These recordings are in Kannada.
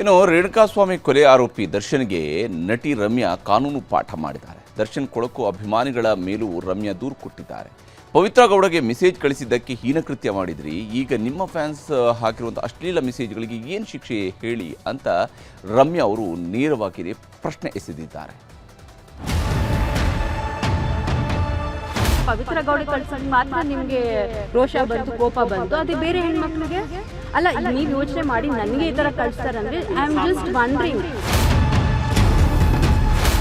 ಇನ್ನು ರೇಣುಕಾಸ್ವಾಮಿ ಕೊಲೆ ಆರೋಪಿ ದರ್ಶನ್ಗೆ ನಟಿ ರಮ್ಯಾ ಕಾನೂನು ಪಾಠ ಮಾಡಿದ್ದಾರೆ. ದರ್ಶನ್ ಕೊಳಕು ಅಭಿಮಾನಿಗಳ ಮೇಲೂ ರಮ್ಯಾ ದೂರು ಕೊಟ್ಟಿದ್ದಾರೆ. ಪವಿತ್ರ ಗೌಡಗೆ ಮೆಸೇಜ್ ಕಳಿಸಿದ್ದಕ್ಕೆ ಹೀನಕೃತ್ಯ ಮಾಡಿದ್ರಿ. ಈಗ ನಿಮ್ಮ ಫ್ಯಾನ್ಸ್ ಹಾಕಿರುವಂಥ ಅಶ್ಲೀಲ ಮೆಸೇಜ್ಗಳಿಗೆ ಏನು ಶಿಕ್ಷೆ ಹೇಳಿ ಅಂತ ರಮ್ಯಾ ಅವರು ನೇರವಾಗಿ ಪ್ರಶ್ನೆ ಎಸೆದಿದ್ದಾರೆ. ಪವಿತ್ರ ಗೌಡಿ ಕಳ್ಸೋದು ಮಾತ್ರ ನಿಮ್ಗೆ ರೋಷ ಬಂತು, ಕೋಪ ಬಂತು. ಅದೇ ಬೇರೆ ಹೆಣ್ಮಕ್ಳಿಗೆ? ಅಲ್ಲ ನೀವು ಯೋಚನೆ ಮಾಡಿ ನನಗೆ ಈ ತರ ಕಳ್ಸ್ತಾರಂದ್ರೆ ಐ ಆಮ್ ಜಸ್ಟ್ ವಂಡ್ರಿಂಗ್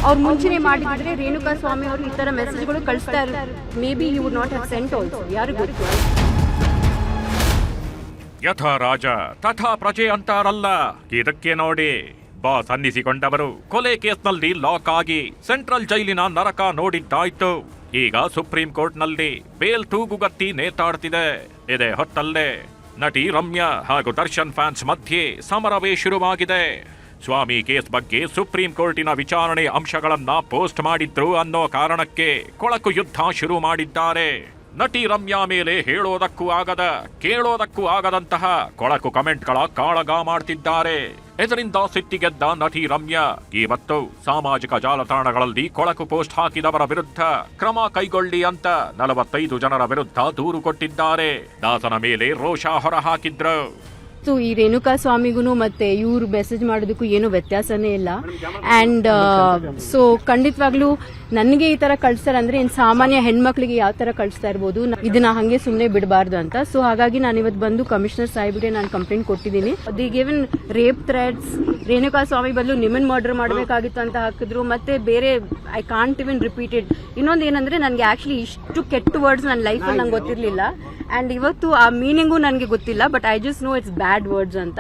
ಅವ್ರು ಮುಂಚೆನೆ ಮಾಡಿದ್ರೆ ರೇಣುಕಾ ಸ್ವಾಮಿ ಅವರು ಈ ತರ ಮೆಸೇಜ್ಗಳು ಕಳಿಸ್ತಾ maybe you would not have sent also ಯಾರು ಗೊತ್ತು? ಯಥಾ ರಾಜ, ತಥಾ ಪ್ರಜೆ ಅಂತಾರಲ್ಲ ಇದಕ್ಕೆ ನೋಡಿ. ಬಾಸ್ ಅನ್ನಿಸಿಕೊಂಡವರು ಕೊಲೆ ಕೇಸ್ನಲ್ಲಿ ಲಾಕ್ ಆಗಿ ಸೆಂಟ್ರಲ್ ಜೈಲಿನ ನರಕ ನೋಡಿದ್ದಾಯ್ತು. ಈಗ ಸುಪ್ರೀಂ ಕೋರ್ಟ್ನಲ್ಲಿ ಬೇಲ್ ತೂಗುಗತ್ತಿ ನೇತಾಡ್ತಿದೆ. ಇದೆ ಹೊತ್ತಲ್ಲೇ ನಟಿ ರಮ್ಯಾ ಹಾಗೂ ದರ್ಶನ್ ಫ್ಯಾನ್ಸ್ ಮಧ್ಯೆ ಸಮರವೇ ಶುರುವಾಗಿದೆ. ಸ್ವಾಮಿ ಕೇಸ್ ಬಗ್ಗೆ ಸುಪ್ರೀಂ ಕೋರ್ಟಿನ ವಿಚಾರಣೆ ಅಂಶಗಳನ್ನ ಪೋಸ್ಟ್ ಮಾಡಿದ್ರು ಅನ್ನೋ ಕಾರಣಕ್ಕೆ ಕೊಳಕು ಯುದ್ಧ ಶುರು ಮಾಡಿದ್ದಾರೆ. ನಟಿ ರಮ್ಯಾ ಮೇಲೆ ಹೇಳೋದಕ್ಕೂ ಆಗದ, ಕೇಳೋದಕ್ಕೂ ಆಗದಂತಹ ಕೊಳಕು ಕಮೆಂಟ್ಗಳ ಕಾಳಗ ಮಾಡ್ತಿದ್ದಾರೆ. ಇದರಿಂದ ಸಿಟ್ಟಿಗೆದ್ದ ನಟಿ ರಮ್ಯಾ ಇವತ್ತು ಸಾಮಾಜಿಕ ಜಾಲತಾಣಗಳಲ್ಲಿ ಕೊಳಕು ಪೋಸ್ಟ್ ಹಾಕಿದವರ ವಿರುದ್ಧ ಕ್ರಮ ಕೈಗೊಳ್ಳಿ ಅಂತ ನಲವತ್ತೈದು ಜನರ ವಿರುದ್ಧ ದೂರು ಕೊಟ್ಟಿದ್ದಾರೆ. ದಾಸನ ಮೇಲೆ ರೋಷ ಹೊರಹಾಕಿದ್ರು ಸೊ ಈ ರೇಣುಕಾ ಸ್ವಾಮಿಗೂ ಮತ್ತೆ ಇವ್ರು ಮೆಸೇಜ್ ಮಾಡೋದಕ್ಕೂ ಏನು ವ್ಯತ್ಯಾಸನೇ ಇಲ್ಲ. ಅಂಡ್ ಸೊ ಖಂಡಿತವಾಗ್ಲೂ ನನಗೆ ಈ ತರ ಕಳಿಸ್ತಾರೆ ಅಂದ್ರೆ ಸಾಮಾನ್ಯ ಹೆಣ್ಮಕ್ಳಿಗೆ ಯಾವ ತರ ಕಳಿಸ್ತಾ ಇರ್ಬೋದು ಇದನ್ನ ಹಂಗೆ ಸುಮ್ಮನೆ ಬಿಡಬಾರ್ದು ಅಂತ. ಸೊ ಹಾಗಾಗಿ ನಾನು ಇವತ್ತು ಬಂದು ಕಮಿಷನರ್ ಸಾಹೇಬ್ಗೆ ನಾನು ಕಂಪ್ಲೇಂಟ್ ಕೊಟ್ಟಿದ್ದೀನಿ. The given rape threats Renuka Swami ಬದಲು ನಿಮನ್ ಮರ್ಡರ್ ಮಾಡಬೇಕಾಗಿತ್ತು ಅಂತ ಹಾಕಿದ್ರು. ಮತ್ತೆ ಬೇರೆ ಐ ಕಾಂಟ್ ಇವನ್ ರಿಪೀಟೆಡ್ ಇನ್ನೊಂದು ಏನಂದ್ರೆ ನನಗೆ ಆಕ್ಚುಲಿ ಇಷ್ಟು ಕೆಟ್ಟ ವರ್ಡ್ಸ್ ನನ್ನ ಲೈಫಲ್ಲಿ ನಂಗೆ ಗೊತ್ತಿರಲಿಲ್ಲ. ಅಂಡ್ ಇವತ್ತು ಆ ಮೀನಿಂಗು ನನಗೆ ಗೊತ್ತಿಲ್ಲ but I just know it's bad words ಅಂತ.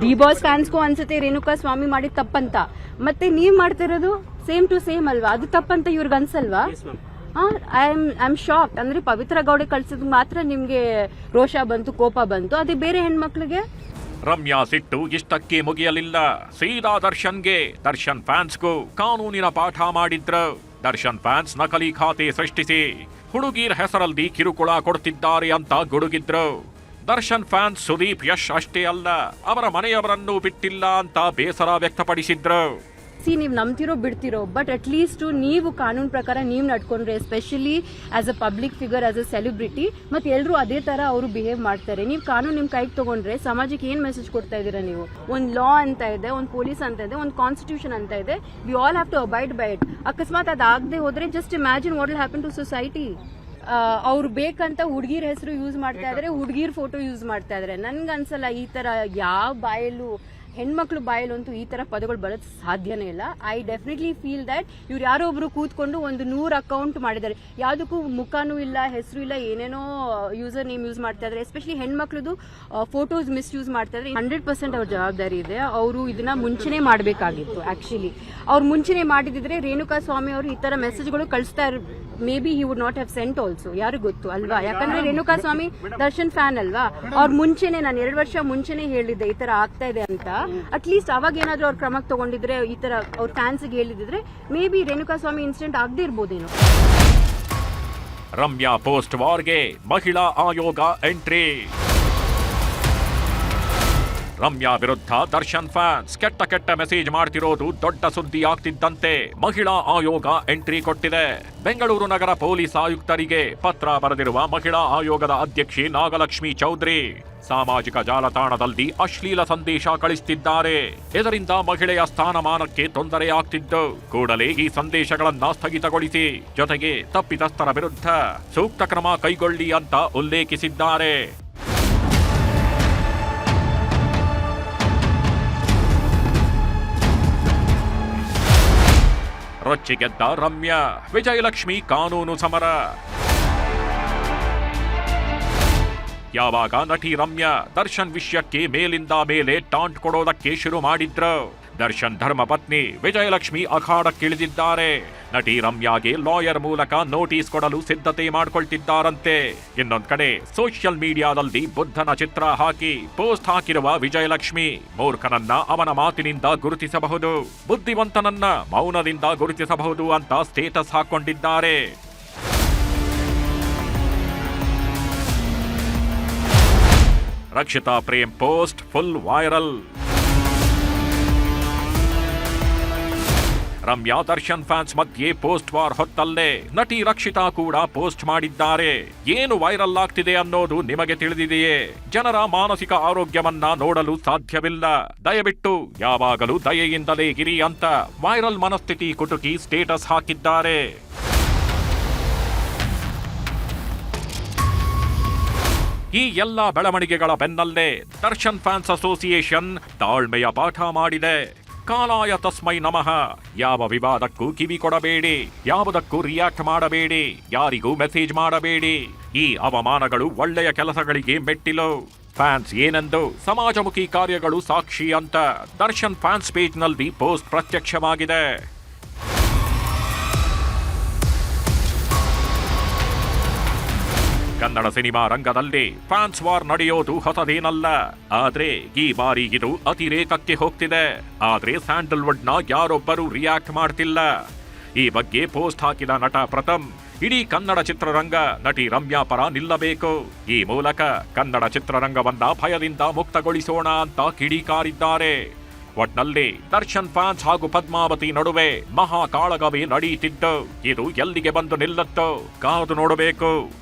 ಡಿ ಬಾಸ್ ಫ್ಯಾನ್ಸ್ಗೂ ಅನ್ಸುತ್ತೆ ರೇಣುಕಾ ಸ್ವಾಮಿ ಮಾಡಿದ ತಪ್ಪಂತ. ಮತ್ತೆ ನೀವು ಮಾಡ್ತಿರೋದು ಸೇಮ್ ಟು ಸೇಮ್ ಅಲ್ವಾ? ಅದು ತಪ್ಪಂತ ಇವ್ರಿಗೆ ಅನ್ಸಲ್ವಾ? I am I am shock ಅಂದ್ರೆ ಪವಿತ್ರ ಗೌಡೆ ಕಳ್ಸಿದ್ ಮಾತ್ರ ನಿಮ್ಗೆ ರೋಷ ಬಂತು ಕೋಪ ಬಂತು. ಅದೇ ಬೇರೆ ಹೆಣ್ಮಕ್ಳಿಗೆ? ರಮ್ಯಾ ಸಿಟ್ಟು ಇಷ್ಟಕ್ಕೆ ಮುಗಿಯಲಿಲ್ಲ. ಸೀದಾ ದರ್ಶನ್ಗೆ. ದರ್ಶನ್ ಫ್ಯಾನ್ಸ್ಗೂ ಕಾನೂನಿನ ಪಾಠ ಮಾಡಿದ್ರು. ದರ್ಶನ್ ಫ್ಯಾನ್ಸ್ ನಕಲಿ ಖಾತೆ ಸೃಷ್ಟಿಸಿ. ಹುಡುಗಿರ್ ಹೆಸರಲ್ಲಿ ಕಿರುಕುಳ ಕೊಡ್ತಿದ್ದಾರೆ ಅಂತ ಗುಡುಗಿದ್ರು. ದರ್ಶನ್ ಫ್ಯಾನ್ ಸುದೀಪ್ ಯಶ್ ಅಷ್ಟೇ ಅಲ್ಲ, ಅವರ ಮನೆಯವರನ್ನು ಬಿಟ್ಟಿಲ್ಲ ಅಂತ ಬೇಸರ ವ್ಯಕ್ತಪಡಿಸಿದ್ರು. ಸಿ ನೀವು ನಂಬ್ತಿರೋ, ಬಿಡ್ತಿರೋ ಬಟ್ ಅಟ್ ಲೀಸ್ಟ್ ನೀವು ಕಾನೂನು ಪ್ರಕಾರ ನೀವು ನಡ್ಕೊಂಡ್ರೆ especially as a public figure as a celebrity ಮತ್ತೆ ಎಲ್ಲರೂ ಅದೇ ತರ ಅವರು ಬಿಹೇವ್ ಮಾಡ್ತಾರೆ. ನೀವು ಕಾನೂನು ನಿಮ್ ಕೈಗೆ ತಗೊಂಡ್ರೆ, ಸಮಾಜಕ್ಕೆ ಏನ್ ಮೆಸೇಜ್ ಕೊಡ್ತಾ ಇದ್ದೀರಾ ನೀವು? ಒಂದು ಲಾ ಅಂತ ಇದೆ, ಒಂದು ಪೊಲೀಸ್ ಅಂತ ಇದೆ, ಒಂದು ಕಾನ್ಸ್ಟಿಟ್ಯೂಷನ್ ಅಂತ ಇದೆ. We all have to abide by it ಅಕಸ್ಮಾತ್ ಅದಾಗದೆ ಹೋದ್ರೆ just imagine what happen to society ಅವ್ರು ಬೇಕಂತ ಹುಡುಗಿರ ಹೆಸರು ಯೂಸ್ ಮಾಡ್ತಾ ಇದ್ರೆ, ಹುಡುಗಿರ್ ಫೋಟೋ ಯೂಸ್ ಮಾಡ್ತಾ ಇದ್ರೆ. ನನ್ಗೆ ಅನ್ಸಲ್ಲ, ಈ ತರ ಯಾವ ಬಾಯಲ್ಲೂ ಹೆಣ್ಮಕ್ಳು ಬಾಯಲ್ಲಂತೂ ಈ ತರ ಪದಗಳು ಬರೋದು ಸಾಧ್ಯನೇ ಇಲ್ಲ. ಐ ಡೆಫಿನೆಟ್ಲಿ ಫೀಲ್ ದಟ್ ಇವ್ರು ಯಾರೋ ಒಬ್ರು ಕೂತ್ಕೊಂಡು ಒಂದು ನೂರು ಅಕೌಂಟ್ ಮಾಡಿದ್ದಾರೆ. ಯಾವುದಕ್ಕೂ ಮುಖನೂ ಇಲ್ಲ ಹೆಸರು ಇಲ್ಲ ಏನೇನೋ ಯೂಸರ್ ನೇಮ್ ಯೂಸ್ ಮಾಡ್ತಾ ಇದ್ದಾರೆ ಎಸ್ಪೆಷಲಿ ಹೆಣ್ಮಕ್ಳದು ಫೋಟೋಸ್ ಮಿಸ್ಯೂಸ್ ಮಾಡ್ತಾ ಇದ್ದಾರೆ ಹಂಡ್ರೆಡ್ ಪರ್ಸೆಂಟ್ ಅವ್ರ ಜವಾಬ್ದಾರಿ ಇದೆ. ಅವರು ಇದನ್ನ ಮುಂಚೆನೆ ಮಾಡಬೇಕಾಗಿತ್ತು ಆಕ್ಚುಲಿ ಅವ್ರು ಮುಂಚೆನೆ ಮಾಡಿದಿದ್ರೆ ರೇಣುಕಾ ಸ್ವಾಮಿ ಅವರು ಈ ತರ ಮೆಸೇಜ್ಗಳು ಕಳಿಸ್ತಾ ಇರ್ maybe he would not have sent also ಯಾರು ಗೊತ್ತು ಅಲ್ವಾ? ಯಾಕಂದ್ರೆ ರೇಣುಕಾ ಸ್ವಾಮಿ ದರ್ಶನ್ ಫ್ಯಾನ್ ಅಲ್ವಾ? ಅವ್ರ ಮುಂಚೆನೆ ನಾನು ಎರಡು ವರ್ಷ ಮುಂಚೆನೆ ಹೇಳಿದ್ದೆ ಈ ತರ ಆಗ್ತಾ ಇದೆ ಅಂತ. ಅಟ್ ಲೀಸ್ಟ್ ಅವಾಗ ಏನಾದ್ರೂ ಅವ್ರ ಕ್ರಮಕ್ಕೆ ತಗೊಂಡಿದ್ರೆ ಈ ತರ ಅವ್ರ ಫ್ಯಾನ್ಸ್ ಹೇಳಿದಿದ್ರೆ ಮೇ ಬಿ ರೇಣುಕಾ ಸ್ವಾಮಿ ಇನ್ಸಿಡೆಂಟ್ ಆಗದೆ ಇರ್ಬೋದೇನೋ. ರಮ್ಯಾ ಪೋಸ್ಟ್ ವಾರ್ಗೆ ಮಹಿಳಾ ಆಯೋಗ ಎಂಟ್ರಿ ರಮ್ಯಾ ವಿರುದ್ಧ ದರ್ಶನ್ ಫ್ಯಾನ್ಸ್ ಕೆಟ್ಟ ಕೆಟ್ಟ ಮೆಸೇಜ್ ಮಾಡ್ತಿರೋದು ದೊಡ್ಡ ಸುದ್ದಿ ಆಗ್ತಿದ್ದಂತೆ. ಮಹಿಳಾ ಆಯೋಗ ಎಂಟ್ರಿ ಕೊಟ್ಟಿದೆ. ಬೆಂಗಳೂರು ನಗರ ಪೊಲೀಸ್ ಆಯುಕ್ತರಿಗೆ ಪತ್ರ ಬರೆದಿರುವ ಮಹಿಳಾ ಆಯೋಗದ ಅಧ್ಯಕ್ಷೆ ನಾಗಲಕ್ಷ್ಮಿ ಚೌಧರಿ, ಸಾಮಾಜಿಕ ಜಾಲತಾಣದಲ್ಲಿ ಅಶ್ಲೀಲ ಸಂದೇಶ ಕಳಿಸುತ್ತಿದ್ದಾರೆ ಇದರಿಂದ ಮಹಿಳೆಯ ಸ್ಥಾನಮಾನಕ್ಕೆ ತೊಂದರೆಯಾಗ್ತಿದ್ದು ಕೂಡಲೇ ಈ ಸಂದೇಶಗಳನ್ನ ಸ್ಥಗಿತಗೊಳಿಸಿ, ಜೊತೆಗೆ ತಪ್ಪಿತಸ್ಥರ ವಿರುದ್ಧ ಸೂಕ್ತ ಕ್ರಮ ಕೈಗೊಳ್ಳಿ ಅಂತ ಉಲ್ಲೇಖಿಸಿದ್ದಾರೆ. ರೊಚ್ಚಿಗೆದ್ದ ರಮ್ಯಾ ವಿಜಯಲಕ್ಷ್ಮಿ ಕಾನೂನು ಸಮರ. ಯಾವಾಗ ನಟಿ ರಮ್ಯಾ ದರ್ಶನ್ ವಿಷಯಕ್ಕೆ ಮೇಲಿಂದ ಮೇಲೆ ಟಾಂಟ್ ಕೊಡೋದಕ್ಕೆ ಶುರು ಮಾಡಿದ್ರು. ದರ್ಶನ್ ಧರ್ಮಪತ್ನಿ ವಿಜಯಲಕ್ಷ್ಮಿ ಅಖಾಡಕ್ಕಿಳಿದಿದ್ದಾರೆ. ನಟಿ ರಮ್ಯಾಗೆ ಲಾಯರ್ ಮೂಲಕ ನೋಟಿಸ್ ಕೊಡಲು ಸಿದ್ಧತೆ ಮಾಡಿಕೊಳ್ತಿದ್ದಾರಂತೆ. ಇನ್ನೊಂದ್ ಕಡೆ ಸೋಷಿಯಲ್ ಮೀಡಿಯಾದಲ್ಲಿ ಬುದ್ಧನ ಚಿತ್ರ ಹಾಕಿ ಪೋಸ್ಟ್ ಹಾಕಿರುವ ವಿಜಯಲಕ್ಷ್ಮಿ ಮೂರ್ಖನನ್ನ ಅವನ ಮಾತಿನಿಂದ ಗುರುತಿಸಬಹುದು. ಬುದ್ಧಿವಂತನನ್ನ ಮೌನದಿಂದ ಗುರುತಿಸಬಹುದು ಅಂತ ಸ್ಟೇಟಸ್ ಹಾಕೊಂಡಿದ್ದಾರೆ. Rakshita Prem post full viral. Ramya Darshan fans ಮಧ್ಯೆ ಪೋಸ್ಟ್ ವಾರ್ ಹೊತ್ತಲ್ಲೇ ನಟಿ ರಕ್ಷಿತಾ ಕೂಡ ಪೋಸ್ಟ್ ಮಾಡಿದ್ದಾರೆ. ಏನು ವೈರಲ್ ಆಗ್ತಿದೆ ಅನ್ನೋದು ನಿಮಗೆ ತಿಳಿದಿದೆಯೇ? ಜನರ ಮಾನಸಿಕ ಆರೋಗ್ಯವನ್ನ ನೋಡಲು ಸಾಧ್ಯವಿಲ್ಲ. ದಯವಿಟ್ಟು ಯಾವಾಗಲೂ ದಯೆಯಿಂದಲೇ ಇರಿ ಅಂತ ವೈರಲ್ ಮನಸ್ಥಿತಿ ಕುಟುಕಿ ಸ್ಟೇಟಸ್ ಹಾಕಿದ್ದಾರೆ. ಈ ಎಲ್ಲ ಬೆಳವಣಿಗೆಗಳ ಬೆನ್ನಲ್ಲೇ ದರ್ಶನ್ ಫ್ಯಾನ್ಸ್ ಅಸೋಸಿಯೇಷನ್ ತಾಳ್ಮೆಯ ಪಾಠ ಮಾಡಿದೆ. ಕಾಲಾಯ ತಸ್ಮೈ ನಮಃ. ಯಾವ ವಿವಾದಕ್ಕೂ ಕಿವಿ ಕೊಡಬೇಡಿ. ಯಾವುದಕ್ಕೂ ರಿಯಾಕ್ಟ್ ಮಾಡಬೇಡಿ. ಯಾರಿಗೂ ಮೆಸೇಜ್ ಮಾಡಬೇಡಿ. ಈ ಅವಮಾನಗಳು ಒಳ್ಳೆಯ ಕೆಲಸಗಳಿಗೆ ಮೆಟ್ಟಿಲು. ಫ್ಯಾನ್ಸ್ ಏನೆಂದು ಸಮಾಜಮುಖಿ ಕಾರ್ಯಗಳು ಸಾಕ್ಷಿ ಅಂತ ದರ್ಶನ್ ಫ್ಯಾನ್ಸ್ ಪೇಜ್ನಲ್ಲಿ ಪೋಸ್ಟ್ ಪ್ರತ್ಯಕ್ಷವಾಗಿದೆ. ಕನ್ನಡ ಸಿನಿಮಾ ರಂಗದಲ್ಲಿ ಫ್ಯಾನ್ಸ್ ವಾರ್ ನಡೆಯೋದು ಹೊಸದೇನಲ್ಲ. ಆದ್ರೆ ಈ ಬಾರಿ ಇದು ಅತಿರೇಕಕ್ಕೆ ಹೋಗ್ತಿದೆ. ಆದ್ರೆ ಸ್ಯಾಂಡಲ್ವುಡ್ನ ಯಾರೊಬ್ಬರು ರಿಯಾಕ್ಟ್ ಮಾಡ್ತಿಲ್ಲ. ಈ ಬಗ್ಗೆ ಪೋಸ್ಟ್ ಹಾಕಿದ ನಟ ಪ್ರಥಮ್, ಇಡೀ ಕನ್ನಡ ಚಿತ್ರರಂಗ ನಟಿ ರಮ್ಯಾ ಪರ ನಿಲ್ಲಬೇಕು. ಈ ಮೂಲಕ ಕನ್ನಡ ಚಿತ್ರರಂಗವನ್ನ ಭಯದಿಂದ ಮುಕ್ತಗೊಳಿಸೋಣ ಅಂತ ಕಿಡಿಕಾರಿದ್ದಾರೆ. ಒಟ್ನಲ್ಲಿ ದರ್ಶನ್ ಫ್ಯಾನ್ಸ್ ಹಾಗೂ ಪದ್ಮಾವತಿ ನಡುವೆ ಮಹಾ ಕಾಳಗವೇ ನಡೆಯುತ್ತಿದ್ದು ಇದು ಎಲ್ಲಿಗೆ ಬಂದು ನಿಲ್ಲತ್ತೋ ಕಾದು ನೋಡಬೇಕು.